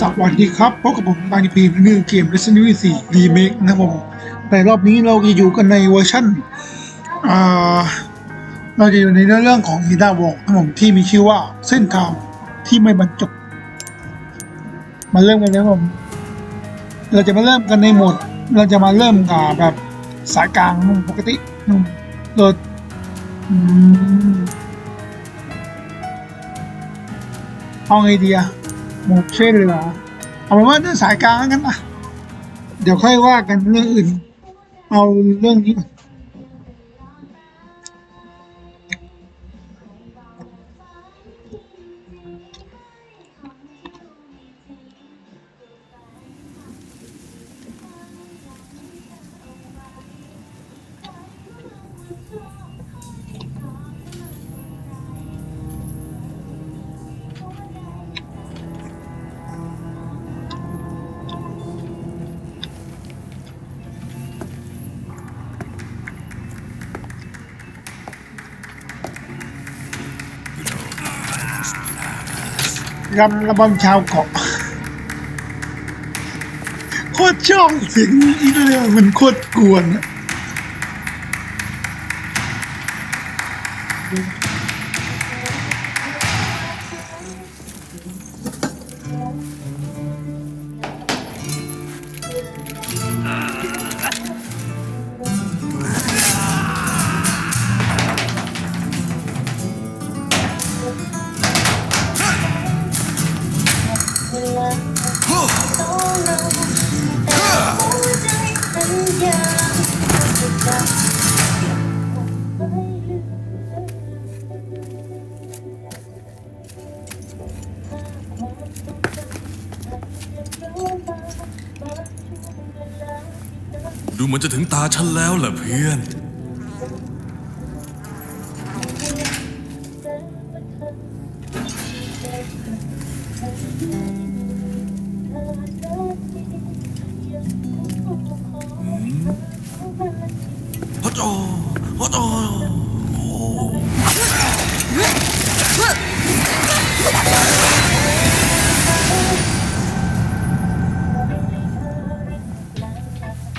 สวัสดีครับพบกับผมบางทีพีในเกม Resident Evil 4 Remake นะครับผมแต่รอบนี้เราจะอยู่กันในเวอร์ชันอ่าเราจะอยู่ในเรื่องของฮีดาวงนะผมที่มีชื่อว่าเส้นทางที่ไม่บรรจบ มาเริ่มกันเลยครับผม เราจะมาเริ่มกันในโหมด เราจะมาเริ่มกับแบบสายกลางปกติโหลดอืมเอาไงดีอะ หมดช่วยเหลือเอาเป็นว่าเรื่องสายกลางกันนะเดี๋ยวค่อยว่ากันเรื่องอื่น เอาเรื่องนี้ก่อน รำระบำชาวเกาะโคตรชอบเสียงนี้เลยอะมันโคตรกวนอะ ดูเหมือนจะถึงตาฉันแล้วล่ะเพื่อน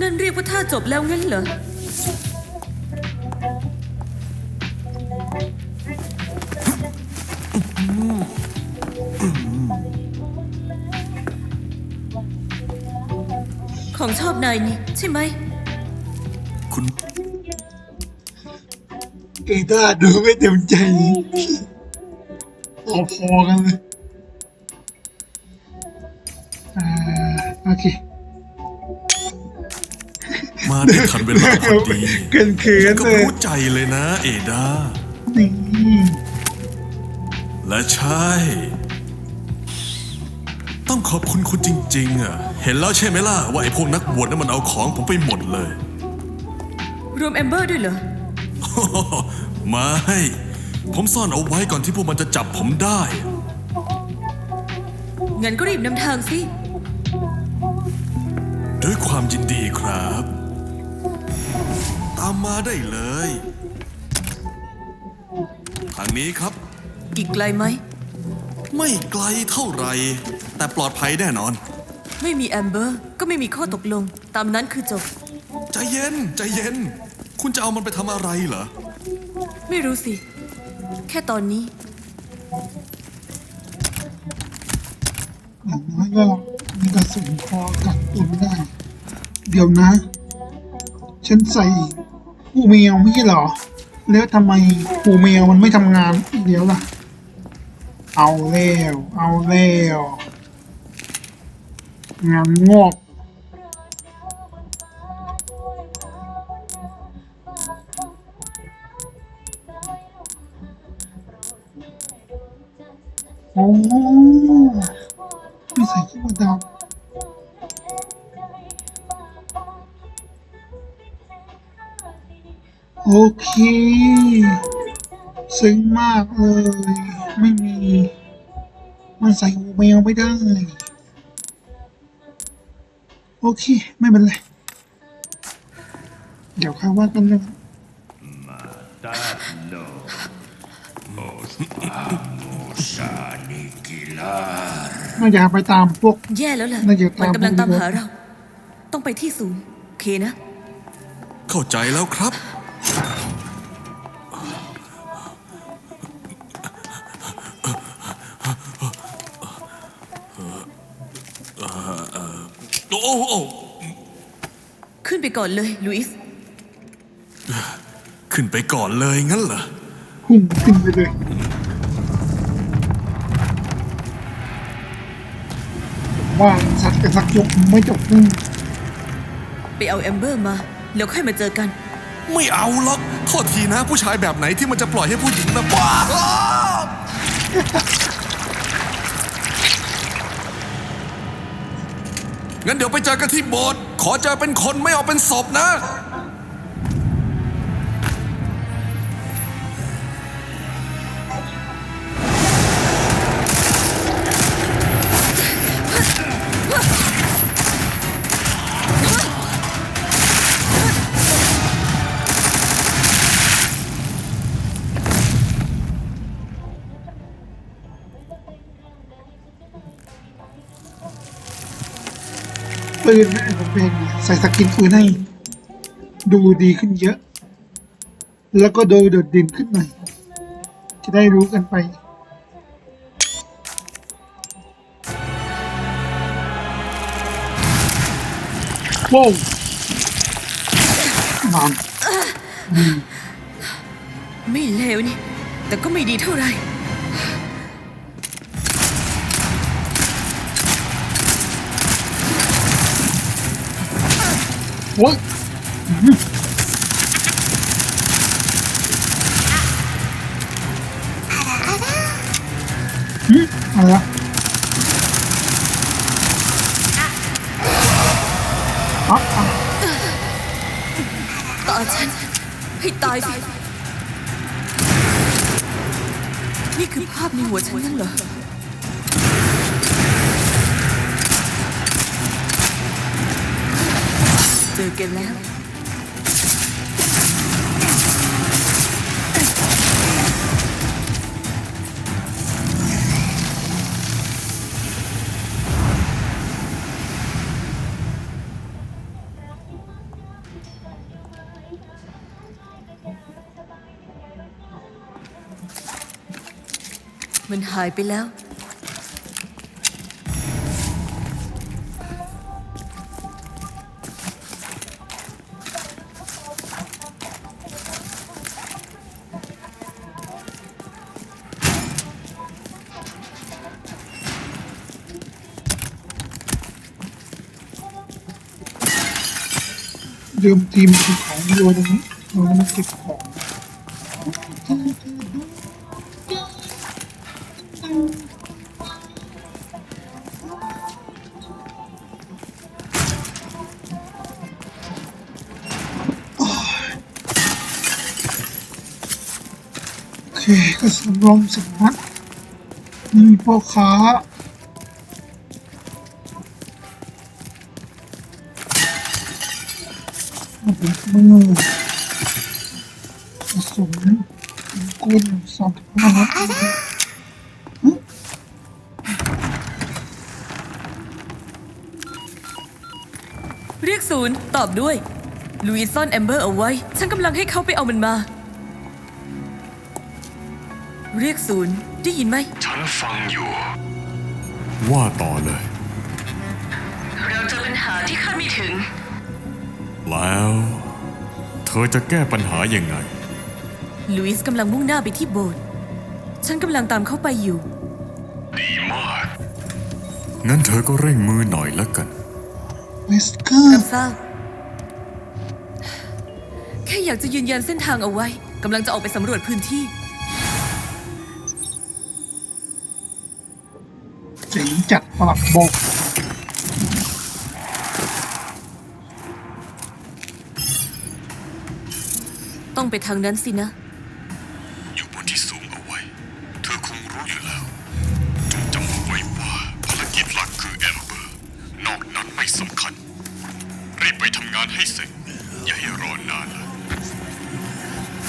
นั่นเรียกว่าท่าจบแล้วงั้นเหรอ ของชอบนายนี่ใช่ไหม คุณเอต้าดูไม่เต็มใจพอพอๆกันเลยอ่าโอเค มาได้ทันเวลาพอดีเกินเขินก็เลยรู้ใจเลยนะ เอดานี่และใช่ ต้องขอบคุณคุณจริง ๆ อะ เห็นแล้วใช่ไหมล่ะ ว่าไอ้พวกนักบวชนั้นมันเอาของผมไปหมดเลย รวมแอมเบอร์ด้วยเหรอ ไม่ผมซ่อนเอาไว้ก่อนที่พวกมันจะจับผมได้ งั้นก็รีบนำทางสิ ด้วยความยินดีครับ ตามมาได้เลย ทางนี้ครับ อีกไกลไหม ไม่ไกลเท่าไหร่ แต่ปลอดภัยแน่นอน ไม่มีแอมเบอร์ก็ไม่มีข้อตกลง ตามนั้นคือจบ ใจเย็น ใจเย็น คุณจะเอามันไปทำอะไรเหรอ ไม่รู้สิ แค่ตอนนี้อย่างน้อยก็มีกระสุนพอกักตุนได้ เดี๋ยวนะ ฉันใส่ หูแมวไม่ใช่เหรอ แล้วทำไมหูแมวมันไม่ทำงานเดี๋ยวล่ะ เอาแล้วเอาแล้วงานงอกโอ้ไม่ใส่ขี้มดดำ โอเค ซึ้งมากเลย ไม่มี มันใส่หูแมวไม่ได้ โอเค ไม่เป็นไร เดี๋ยวค่อยว่ากันเรื่อง Vamos a aniquilar น่าจะไปตามพวก แย่แล้วล่ะ น่าจะมันตามกำลังตามพวกหาเรา ต้องไปที่ศูนย์โอเคนะ เข้าใจแล้วครับ โอ้โอ้ขึ้นไปก่อนเลยลุยส์ขึ้นไปก่อนเลยงั้นเหรอพุ่งขึ้นไปเลยผมว่าสัตว์กับสักยกไม่จบนึงไปเอาแอมเบอร์มา แล้วค่อยมาเจอกัน ไม่เอาหรอกโทษทีนะผู้ชายแบบไหนที่มันจะปล่อยให้ผู้หญิงนะบ้า งั้นเดี๋ยวไปเจอกันที่โบสถ์ขอเจอเป็นคนไม่เอาเป็นศพนะ ปืนนะผมเป็นใส่สกินปืนให้ ดูดีขึ้นเยอะ แล้วก็ดูโดดเด่นขึ้นหน่อย จะได้รู้กันไปโว้วนานไม่เลวนี่ แต่ก็ไม่ดีเท่าไหร่ อ้ยหืมอะไรอะอะอะตาฉันให้ตายสิ นี่คือภาพในหัวฉันนั่นเหรอ เจอกันแล้ว มันหายไปแล้ว เดิมทีมคือของโยนตรงนี้เรามาเก็บของโอเคก็สำรองสิบนัดนี่พ่อค้า ผสมกุ้งสองพันนะเรียกศูนย์ตอบด้วย ลุยซ่อนแอมเบอร์เอาไว้ ฉันกำลังให้เขาไปเอามันมา เรียกศูนย์ได้ยินไหม ฉันฟังอยู่ ว่าต่อเลย เราเจอปัญหาที่คาดไม่ถึง แล้วเธ อจะแก้ปัญหายังไง ลุยส์กำลังมุ่งหน้าไปที่โบสถ์ ฉันกำลังตามเข้าไปอยู่ ดีมาก งั้นเธอก็เร่งมือหน่อยละกันเวสเกอรัร์บทราบแค่อยากจะยืนยันเส้นทางเอาไว้ กำลังจะออกไปสำรวจพื้นที่เจ๋งจัดปลักบอก ต้องไป ทางนั้นสินะ อยู่บนที่สูงเอาไว้ เธอคงรู้อยู่แล้วจงจำไว้ว่าภารกิจหลักคือแอมเบอร์ นอกนั้นไม่สำคัญ รีบไปทำงานให้เสร็จ อย่าให้รอนานละ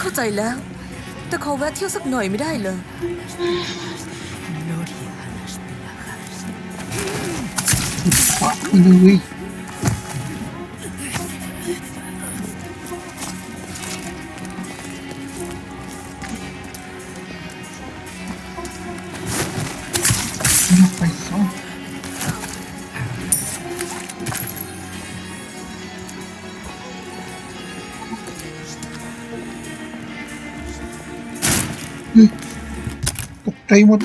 เข้าใจแล้ว แต่ขอแวะเที่ยวสักหน่อยไม่ได้เลยปัดไปเลย เงียบไปซะเฮ้ยตกใจหมด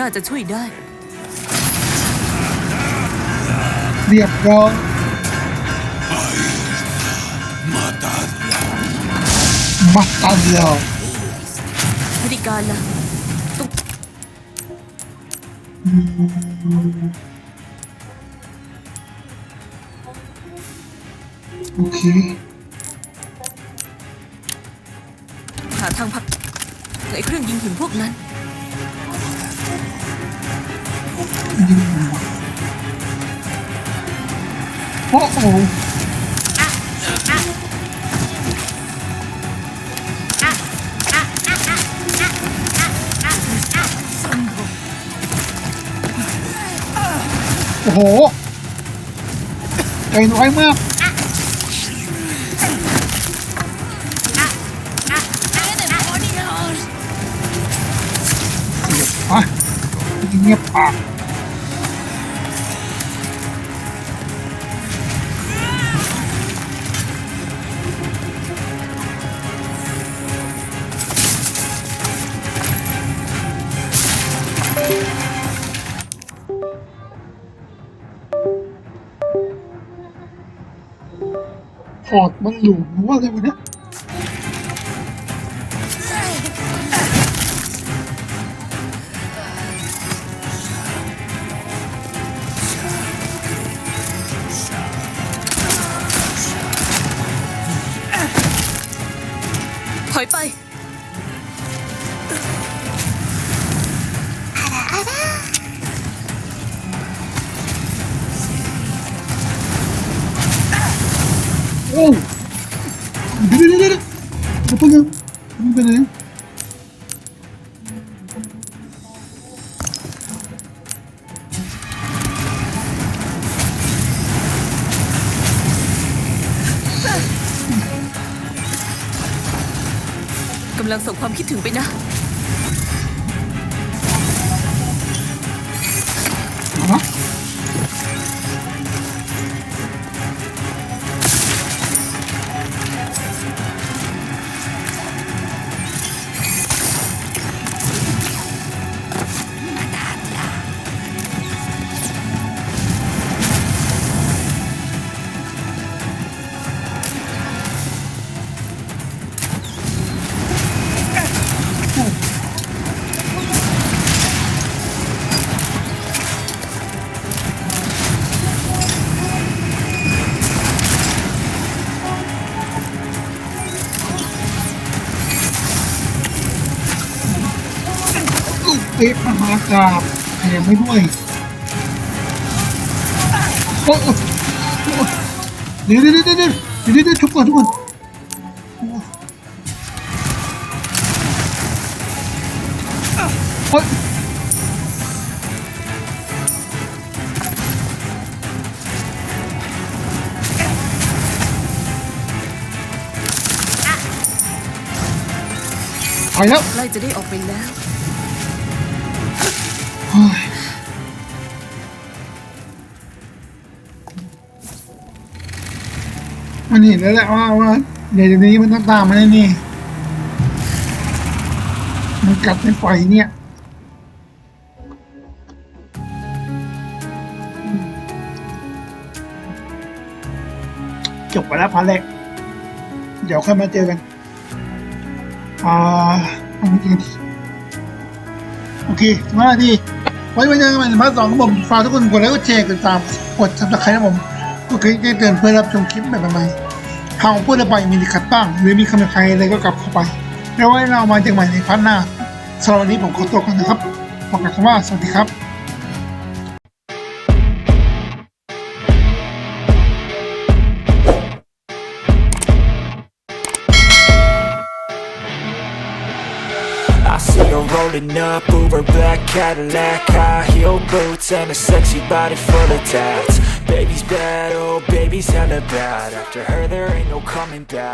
นี่น่าจะช่วยได้ เรียบร้อยมาตามาตันแล้วพฤติการล่ะต้องโอเคหาทางพักไอ้เครื่องยิงหินพวกนั้น โอ้โหโอ้โหใจน้อยมากเสียบอะเงียบปาก พอร์ตมันหลุมรือว่าอะไรวะเนี่ยถอยไปำลังส่งความคิดถึงไปนะ กาบแถมให้ด้วยโอ้เดี๋ยวเดี๋ยวเดี๋ยวเดี๋ยวเดี๋ยวทุกคนทุกคนโอ้ยไปแล้วไล่จะได้ออกไปแล้ว มันเห็นแล้วแหละว่าว่าเดี๋ยวนี้มันต้องตามมาแน่นี่ มันกัดในไฟเนี่ยจบไปแล้วพาร์ทแรก เดี๋ยวค่อยมาเจอกัน อ่าจริงโอเคถึงเวลาที่ไว้ไว้เจอกันใหม่ในพาร์ทสองครับผมฝากทุกคนกดไลค์กดแชร์กดติดตามกดซับสไครต์นะผมก็คือแจ้งเตือนเพื่อรับชมคลิปแบบใหม่ๆหากพูดอะไรไปมีขัดบ้าง หรือมีคำใครอะไรก็กลับเข้าไป แล้วไว้เรามาเจอกันใหม่ในพาร์ทหน้าสำหรับวันนี้ผมขอตัวก่อนนะครับบอกกันคำว่าสวัสดีครับ rolling up, Uber black Cadillac High heel boots and a sexy body full of tats. Baby's bad, oh baby's hella bad. After her there ain't no coming back